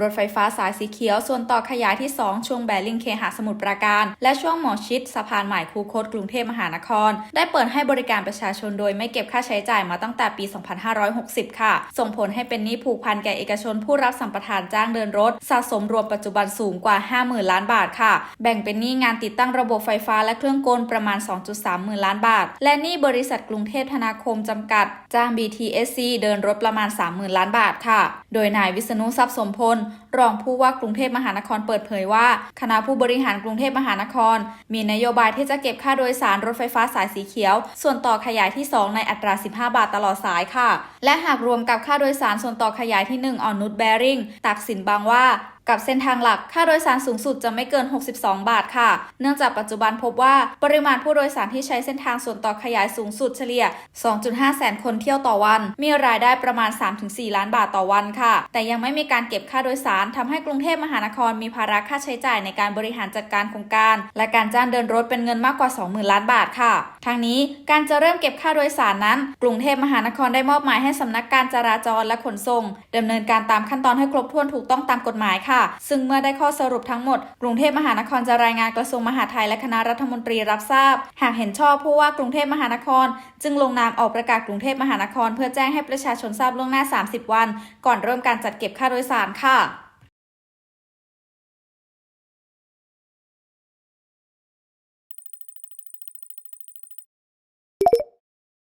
รถไฟฟ้าสายสีเขียว ส่วนต่อขยายที่ 2 ช่วงแบริ่งเคหะสมุทรปราการ และช่วงหมอชิดสะพานใหม่คูคตกรุงเทพมหานคร ได้เปิดให้บริการประชาชนโดยไม่เก็บค่าใช้จ่ายมาตั้งแต่ปี 2560 ค่ะ ส่งผลให้เป็นหนี้ผูกพันแก่เอกชนผู้รับสัมปทานจ้างเดินรถ สะสมรวมปัจจุบันสูงกว่า 50,000 ล้านบาทค่ะ แบ่งเป็นหนี้งานติดตั้งระบบไฟฟ้าและเครื่องกลประมาณ 2.3หมื่นล้านบาท และหนี้บริษัทกรุงเทพธนาคมจำกัด จ้าง BTSC เดินรถประมาณ 30,000 ล้านบาทค่ะ โดยนายวิษณุทรัพย์สมพลรองผู้ว่ากรุงเทพมหานครเปิดเผยว่า คณะผู้บริหารกรุงเทพมหานคร มีนโยบายที่จะเก็บค่าโดยสารรถไฟฟ้าสายสีเขียว ส่วนต่อขยายที่ 2 ในอัตรา 15 บาทตลอดสายค่ะ และหากรวมกับค่าโดยสารส่วนต่อขยายที่ 1อ่อนนุชแบริ่งตักสินบางว่า กับเส้นทางหลักค่าโดยสารสูงสุดจะไม่เกิน 62 บาทค่ะ เนื่องจากปัจจุบันพบว่าปริมาณผู้โดยสารที่ใช้เส้นทางส่วนต่อขยายสูงสุดเฉลี่ย 2.5 แสนคนเที่ยวต่อวัน มีรายได้ประมาณ 3-4 ล้านบาทต่อวันค่ะ แต่ยังไม่มีการเก็บค่าโดยสารทำให้กรุงเทพมหานครมีภาระค่าใช้จ่ายในการบริหารจัดการโครงการ และการจ้างเดินรถเป็นเงินมากกว่า 20,000 ล้านบาทค่ะ ทั้งนี้การจะเริ่มเก็บค่าโดยสารนั้น กรุงเทพมหานครได้มอบหมายให้สำนักการจราจรและขนส่งดำเนินการตามขั้นตอนให้ครบถ้วนถูกต้องตามกฎหมายค่ะค่ะ ซึ่งเมื่อได้ข้อสรุปทั้งหมด กรุงเทพมหานครจะรายงานกระทรวงมหาดไทยและคณะรัฐมนตรีรับทราบ หากเห็นชอบผู้ว่ากรุงเทพมหานคร จึงลงนามออกประกาศกรุงเทพมหานคร เพื่อแจ้งให้ประชาชนทราบล่วงหน้า 30 วัน ก่อนเริ่มการจัดเก็บค่าโดยสารค่ะ